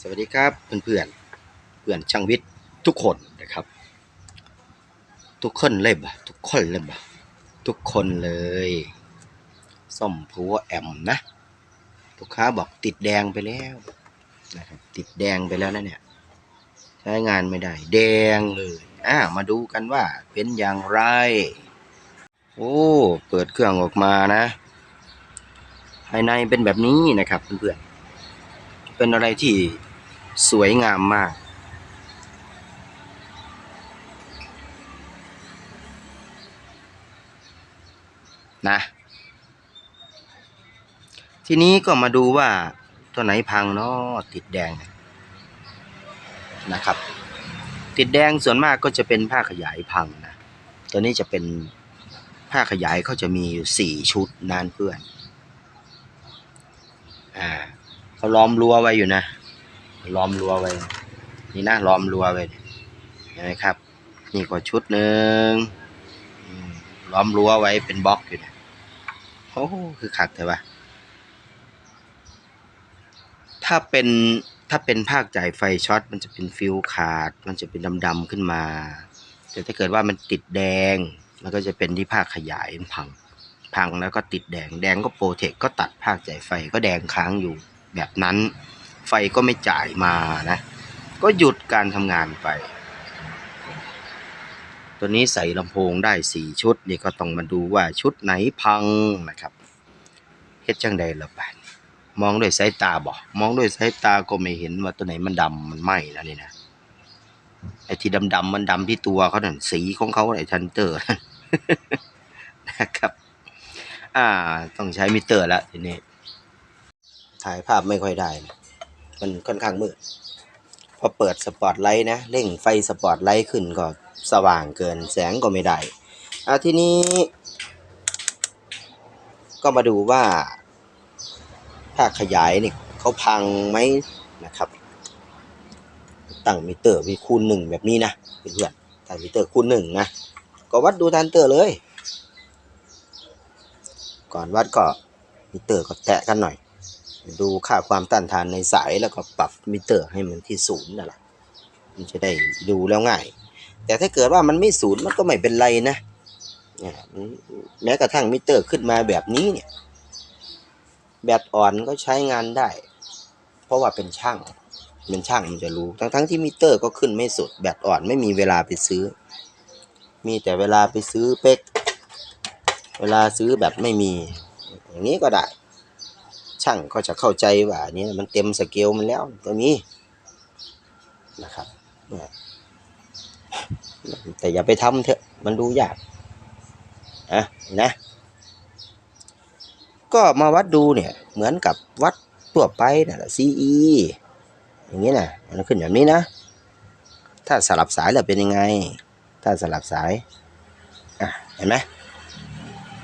สวัสดีครับเพื่อนเพื่อนเพื่อนช่างวิทย์ทุกคนนะครับ ทุกคนเลยบ่ทุกคนเลยบ่ทุกคนเลยส้มผัวแอมนะลูกค้าบอกติดแดงไปแล้วนะครับติดแดงไปแล้วนะเนี่ยใช้งานไม่ได้ แดงเลยอ่ามาดูกันว่าเป็นอย่างไร โอ้เปิดเครื่องออกมานะ ภายในเป็นแบบนี้นะครับเพื่อนๆเป็นอะไรที่ สวยงามมาก นะ ทีนี้ก็มาดูว่าตัวไหนพังเนาะติดแดงนะครับ ติดแดงส่วนมากก็จะเป็นผ้าขยายพังนะ ตัวนี้จะเป็นผ้าขยายเขาจะมีอยู่สี่ชุดนานเพื่อน อ่าเขาล้อมรั้วไว้อยู่นะ ล้อมรั้วไว้ นี่นะล้อมรั้วไว้เห็นไหมครับ นี่ก็ชุดหนึ่งล้อมรั้วไว้เป็นบล็อกอยู่นะโอ้คือขัดแต่ว่าถ้าเป็นถ้าเป็นภาคจ่ายไฟช็อตมันจะเป็นฟิวขาด มันจะเป็นดำๆขึ้นมา แต่ถ้าเกิดว่ามันติดแดง มันก็จะเป็นที่ภาคขยายมันพัง พังแล้วก็ติดแดง แดงก็โปรเทคก็ตัดภาคจ่ายไฟก็แดงค้างอยู่แบบนั้น ไฟก็ไม่จ่ายมานะ ก็หยุดการทำงานไป ตัวนี้ใส่ลำโพงได้สี่ชุด นี่ก็ต้องมาดูว่าชุดไหนพังนะครับเฮ็ดจังใดละบาดมองด้วยสายตาบ่มองด้วยสายตาก็ไม่เห็นว่าตัวไหนมันดำมันไหม้นะนี่นะไอ้ที่ดำๆมันดำที่ตัวเขาเนั่นสีของเขาไอ้ทันเตอร์นะครับ อ่า ต้องใช้มิเตอร์ละทีนี้ ถ่ายภาพไม่ค่อยได้นะ มันค่อนข้างมืด พอเปิดสปอตไลท์นะเร่งไฟสปอตไลท์ขึ้นก็สว่างเกินแสงก็ไม่ได้อะทีนี้ ก็มาดูว่าภาคขยายนี่เขาพังไหมนะครับ ตั้งมิเตอร์มีคูณหนึ่งแบบนี้นะเพื่อนตั้งมิเตอร์คูณหนึ่งนะก็วัดดูทันเตอร์เลย ก่อนวัดก็มิเตอร์ก็แตะกันหน่อย ดูค่าความต้านทานในสายแล้วก็ปรับมิเตอร์ให้มันที่ศูนย์นั่นแหละมันจะได้ดูแล้วง่าย แต่ถ้าเกิดว่ามันไม่ศูนย์มันก็ไม่เป็นไรนะเนี่ยแม้กระทั่งมิเตอร์ขึ้นมาแบบนี้เนี่ย แบตอ่อนก็ใช้งานได้ เพราะว่าเป็นช่างเป็นช่างมันจะรู้ทั้งทั้งที่มิเตอร์ก็ขึ้นไม่สุดแบตอ่อนไม่มีเวลาไปซื้อ มีแต่เวลาไปซื้อเป๊ก เวลาซื้อแบบไม่มี อย่างนี้ก็ได้ ช่างก็จะเข้าใจว่าอันนี้มันเต็มสเกลมันแล้วตัวนี้นะครับแต่อย่าไปทำเถอะมันดูยากอะนะก็มาวัดดูเนี่ยเหมือนกับวัดทั่วไปนะ่ะ CE อย่างนี้นะมันขึ้นแบบนี้นะ ถ้าสลับสายแล้วเป็นยังไง ถ้าสลับสายอะเห็นไหม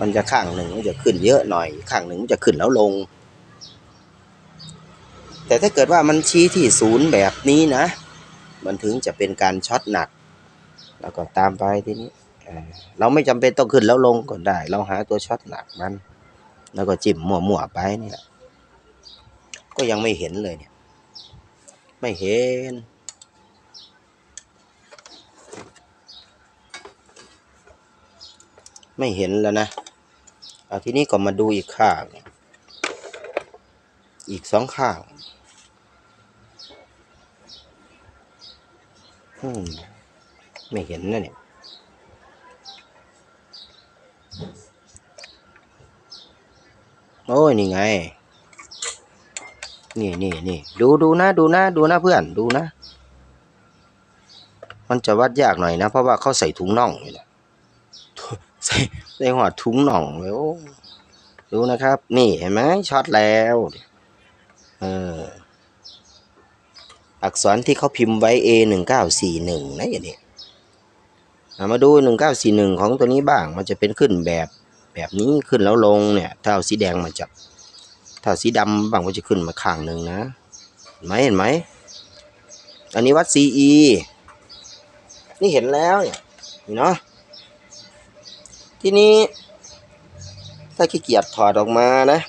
มันจะข้างหนึ่งมันจะขึ้นเยอะหน่อย ข้างหนึ่งมันจะขึ้นแล้วลง แต่ถ้าเกิดว่ามันชี้ที่ศูนย์แบบนี้นะ มันถึงจะเป็นการช็อตหนัก แล้วก็ตามไปทีนี้เราไม่จำเป็นต้องขึ้นแล้วลงก็ได้ เราหาตัวช็อตหนักมัน แล้วก็จิ้มมั่วๆไปนี่แหละก็ยังไม่เห็นเลยเนี่ย ไม่เห็น ไม่เห็นแล้วนะเอาทีนี้ก็มาดูอีกข้าง อีกสองข้าง อืม ไม่เห็นนะเนี่ยโอ้ยนี่ไง นี่นี่นี่ดูดูนะ ดูนะ ดูนะเพื่อนดูนะ มันจะวัดยากหน่อยนะ เพราะว่าเขาใส่ถุงน่องอยู่นะใส่ใส่หัวถุงน่องเลยโอ้ดูนะครับ นี่เห็นไหมช็อตแล้ว เออ อักษรที่เขาพิมพ์ไว้ A หนึ่งเก้าสี่หนึ่งนะอย่างนี้มาดูหนึ่งเก้าสี่หนึ่งของตัวนี้บ้างมันจะเป็นขึ้นแบบแบบนี้ขึ้นแล้วลงเนี่ยถ้าเอาสีแดงมาจับถ้าสีดำบางก็จะขึ้นมาข้างหนึ่งนะเห็นไหมเห็นไหมอันนี้วัด CE นี่เห็นแล้วเนี่ยนี่เนาะทีนี้ถ้าขี้เกียจถอดออกมานะ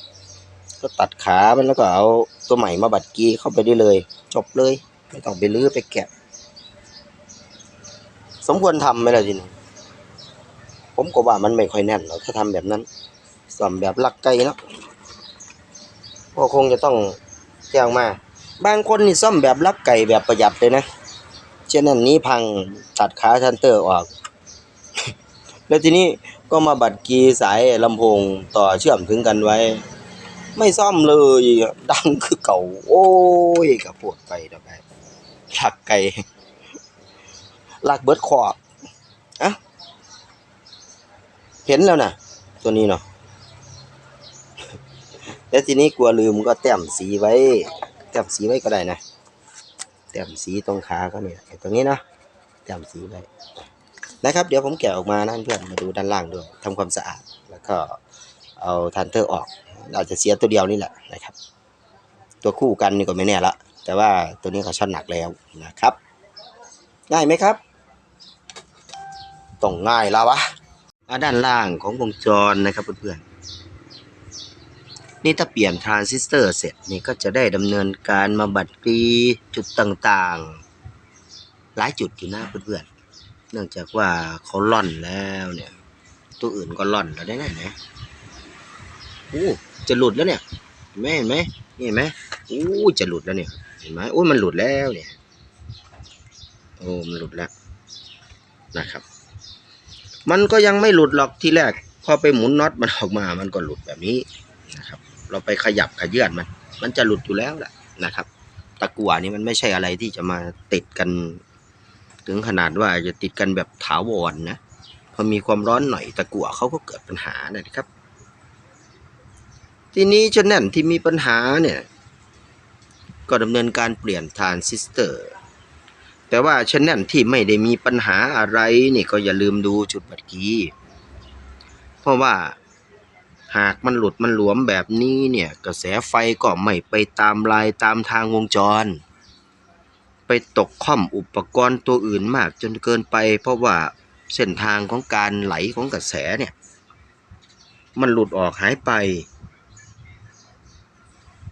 ก็ตัดขามันแล้วก็เอาตัวใหม่มาบัดกีเข้าไปได้เลย จบเลย ไม่ต้องไปลื้อไปแกะ สมควรทำไหมล่ะทีนี้ผมก็ว่ามันไม่ค่อยแน่นหรอกถ้าทำแบบนั้นซ่อมแบบลักไก่เนาะก็คงจะต้องแจ้งมา บางคนนี่ซ่อมแบบลักไก่แบบประหยัดเลยนะ เช่นนั้นนี้พังตัดขาทันเตอร์ออก แล้วทีนี้ก็มาบัดกีสายลำโพงต่อเชื่อมถึงกันไว้ ไม่ซ่อมเลย ดังคือเก่า โอ้ยกระปวดไปดอกไก่ลักไก่หลักเบิดขอบอะเห็นแล้วนะตัวนี้เนาะแล้วทีนี้กลัวลืมก็แต้มสีไว้ แต้มสีไว้ก็ได้นะแต้มสีตรงขาเขาเนี่ยตรงนี้เนาะแต้มสีไว้นะครับ เดี๋ยวผมแกะออกมานะเพื่อนมาดูด้านล่างด้วยทำความสะอาด แล้วก็เอาทันเตอร์ออก เราจะเสียตัวเดียวนี่แหละนะครับ ตัวคู่กันนี่ก็ไม่แน่ละแต่ว่าตัวนี้เขาชั่นหนักแล้วนะครับ ง่ายไหมครับต้องง่ายแล้ววะด้านล่างของวงจรนะครับเพื่อนๆนี่ถ้าเปลี่ยนทรานซิสเตอร์เสร็จนี่ก็จะได้ดำเนินการมาบัดกรีจุดต่างๆ หลายจุดอยู่นะเพื่อนๆเนื่องจากว่าเขาล่อนแล้วเนี่ย ตัวอื่นก็ล่อนแล้วได้ไงนะโอ้ จะหลุดแล้วเนี่ยเห็นไหมเห็นไหมนี่เห็นไหมโอ้จะหลุดแล้วเนี่ยเห็นไหมโอ้มันหลุดแล้วเนี่ยโอ้มันหลุดแล้วนะครับ มันก็ยังไม่หลุดหรอกที่แรก พอไปหมุนน็อตมันออกมา มันก็หลุดแบบนี้นะครับ เราไปขยับขยื่นมัน มันจะหลุดอยู่แล้วแหละนะครับ ตะกั่วนี่มันไม่ใช่อะไรที่จะมาติดกัน ถึงขนาดว่าจะติดกันแบบถาวรนะพอมีความร้อนหน่อยตะกั่วเขาก็เกิดปัญหานะครับ ทีนี้ชแนนที่มีปัญหาเนี่ย ก็ดำเนินการเปลี่ยนทรานซิสเตอร์ แต่ว่าชแนนที่ไม่ได้มีปัญหาอะไรนี่ก็อย่าลืมดูจุดบัดกี้ เพราะว่าหากมันหลุดมันหลวมแบบนี้เนี่ย กระแสไฟก็ไม่ไปตามลายตามทางวงจร ไปตกข้อมอุปกรณ์ตัวอื่นมากจนเกินไป เพราะว่าเส้นทางของการไหลของกระแสเนี่ย มันหลุดออกหายไป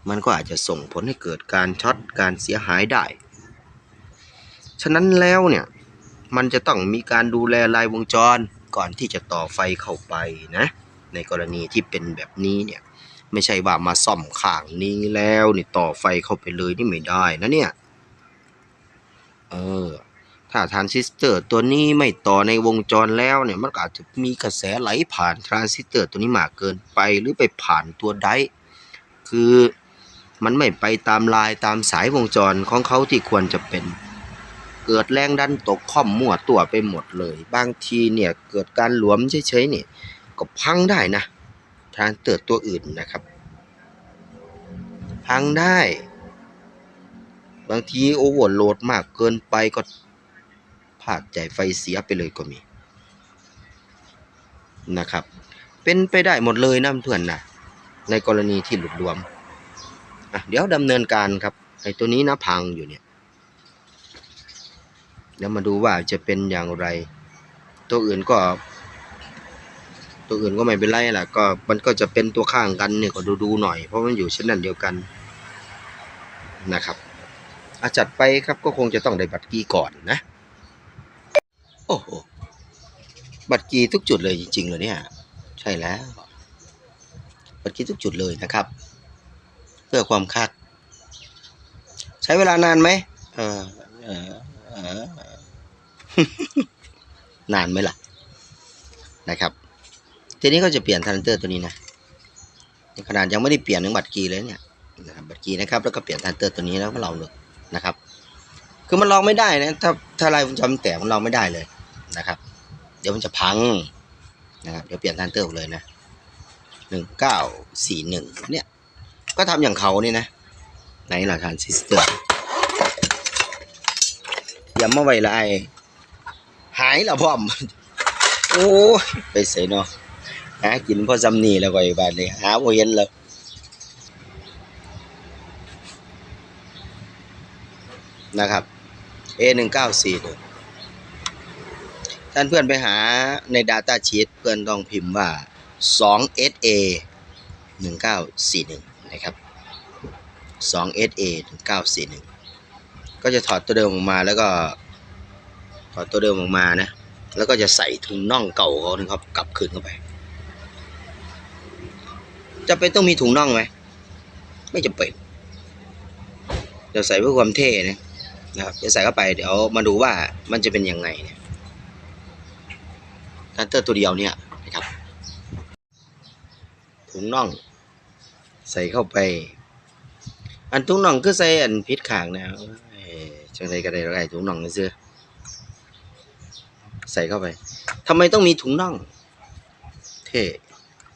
มันก็อาจจะส่งผลให้เกิดการช็อตการเสียหายได้ ฉะนั้นแล้วเนี่ย มันจะต้องมีการดูแลลายวงจรก่อนที่จะต่อไฟเข้าไปนะ ในกรณีที่เป็นแบบนี้เนี่ยไม่ใช่ว่ามาซ่อมข้างนี้แล้วนี่ต่อไฟเข้าไปเลยนี่ไม่ได้นะเนี่ย เออ ถ้าทรานซิสเตอร์ตัวนี้ไม่ต่อในวงจรแล้วเนี่ยมันอาจจะมีกระแสไหลผ่านทรานซิสเตอร์ตัวนี้มากเกินไปหรือไปผ่านตัวไดคือ มันไม่ไปตามลายตามสายวงจรของเขาที่ควรจะเป็น เกิดแรงดันตกข้อมมั่วตัวไปหมดเลย บางทีเนี่ยเกิดการหลวมเฉยๆเนี่ยก็พังได้นะทานเตอร์ตัวอื่นนะครับ พังได้ บางทีโอเวอร์โหลดมากเกินไปก็พลาดใจไฟเสียไปเลยก็มีนะครับ เป็นไปได้หมดเลยนะเพื่อนนะในกรณีที่หลุดรวม เดี๋ยวดำเนินการครับไอ้ตัวนี้นะพังอยู่เนี่ยเดี๋ยวมาดูว่าจะเป็นอย่างไร ตัวอื่นก็ ตัวอื่นก็ไม่เป็นไรแหละก็มันก็จะเป็นตัวข้างกันเนี่ยก็ดูดูหน่อยเพราะมันอยู่ชั้นนั้นเดียวกันนะครับอาจัดไปครับก็คงจะต้องได้บัตรกีก่อนนะ โอ้โหบัตรกีทุกจุดเลยจริงๆเลยเนี่ย ใช่แล้ว บัตรกีทุกจุดเลยนะครับ เพื่อความคักใช้เวลานานไหมเออเออเออนานไหมล่ะ นะครับ ทีนี้ก็จะเปลี่ยนทรานเตอร์ตัวนี้นะขนาดยังไม่ได้เปลี่ยนถึงบัตรกีเลยเนี่ยนะครับบัตรกีนะครับ แล้วก็เปลี่ยนทรานเตอร์ตัวนี้แล้วก็เราเลยนะครับ คือมันลองไม่ได้นะ ถ้าถ้าลายวงจรมันแตกมันลองไม่ได้เลยนะครับ เดี๋ยวมันจะพังนะครับ เดี๋ยวเปลี่ยนทรานเตอร์ออกเลยนะหนึ่งเก้าสี่หนึ่งเนี่ย ก็ทำอย่างเขานี่นะ ไหนล่ะทานซิสเตอร์อย่ามาไว้ละไอหายละพร้อม โอ้ยไปใส่เนาะหากินพ่อจำนี่แล้วก็อีกบาทเลยหาบ่เห็นแล้วนะครับ A หนึ่งเก้าสี่หนึ่งท่านเพื่อนไปหาใน Data Sheet เพื่อนต้องพิมพ์ว่า 2SA 1941 นะครับ 2 SA 941 ก็จะถอดตัวเดิมออกมาแล้วก็ถอดตัวเดิมออกมานะ แล้วก็จะใส่ถุงน่องเก่าเขานะครับกลับคืนเข้าไป จะเป็นต้องมีถุงน่องไหมไม่จำเป็นเดี๋ยวใส่เพื่อความเท่นะนะครับจะใส่เข้าไปเดี๋ยวมาดูว่ามันจะเป็นยังไงเนี่ยทันเตอร์ตัวเดียวเนี่ยนะครับถุงน่อง ใส่เข้าไป อันถุงน่องคือใส่อันพิษขางนะเอ้ยจังไรก็ได้ไรถุงน่องนี่เสื้อใส่เข้าไปทำไมต้องมีถุงน่อง เท่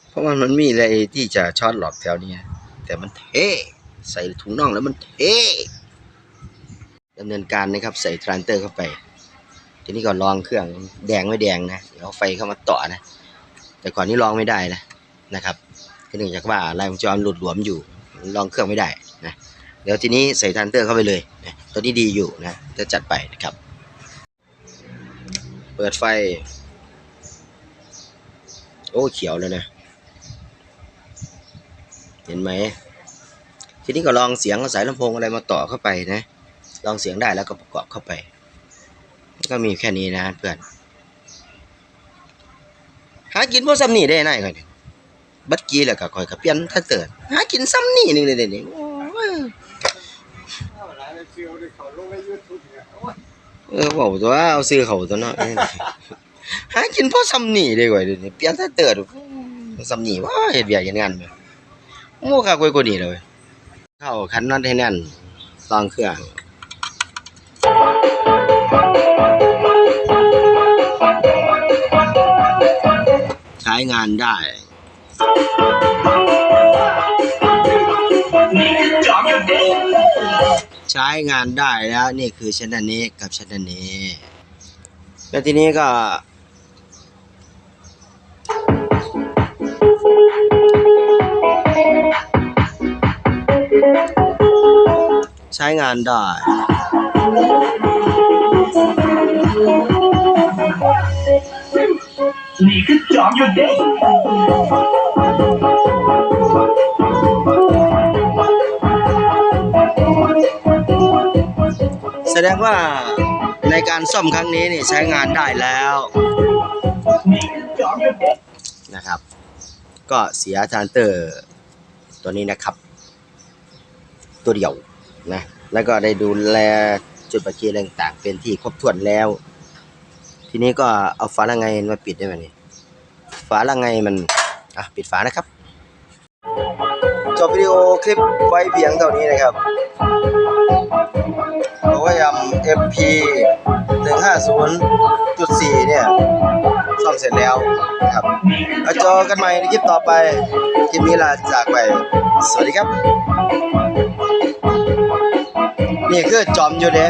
เพราะมันมันมีอะไรที่จะช็อตหลอกแถวนี้แต่มันเท่ใส่ถุงน่องแล้วมันเท่ดำเนินการนะครับ ใส่ทรานเตอร์เข้าไป ทีนี้ก็ลองเครื่องแดงไม่แดงนะเดี๋ยวเอาไฟเข้ามาต่อนะ แต่ก่อนนี้ลองไม่ได้นะนะครับ เนื่องจากว่าลายวงจรหลุดหลวมอยู่ลองเครื่องไม่ได้นะเดี๋ยวทีนี้ใส่ทรานเตอร์เข้าไปเลยนะตัวนี้ดีอยู่นะจะจัดไปนะครับ เปิดไฟ โอ้เขียวเลยนะ เห็นไหมทีนี้ก็ลองเสียงสายลำโพงอะไรมาต่อเข้าไปนะ ลองเสียงได้แล้วก็ประกอบเข้าไป ก็มีแค่นี้นะเพื่อน หากินพวกซ้ำนี่ได้ไหนก่อนเนี่ย บัดกี้แล้วก็คอยกับเปลี่ยนถ้าเติดหากินซ้ำนี่นึงเลยเดี๋ยวนี้โอ้ยเออบอกตัวเอาซื้อเขาตัวเนาะเอ้ยหากินพวกซ้ำนี่ด้ก่อนเดี๋ยวนี้เปลี่ยนถ้าเติดซ้ำนี่ว่าเฮ็ดเวียกเฮ็ดงานไปโม่ค่ะกวยกว่านี้เลยเข้าคันนัดให้แน่นลองเครื่องใช้งานได้ ใช้งานได้แล้วนี่คือชั้นนนี้กับชั้นอันนี้ แล้วทีนี้ก็ใช้งานได้ นี่คือจอมยู่เด็แสดงว่าในการซ่อมครั้งนี้นี่ใช้งานได้แล้วนะครับ ก็เสียทานเตอร์ตัวนี้นะครับ ตัวเดียวนะแล้วก็ได้ดูแลจุดประเกียต่างๆเป็นที่ครบถ้วนแล้ว ทีนี้ก็เอาฝาละไงมาปิดได้ไหมนี่ฝาละไงมันอะปิดฝานะครับจบวิดีโอคลิปไว้เพียงเท่านี้นะครับโอ้ยำ MP 150.4 เนี่ย ซ่อมเสร็จแล้วนะครับแล้วเจอกันใหม่ในคลิปต่อไป คลิปนี้ลาจากไป สวัสดีครับ นี่คือจอมอยู่เด้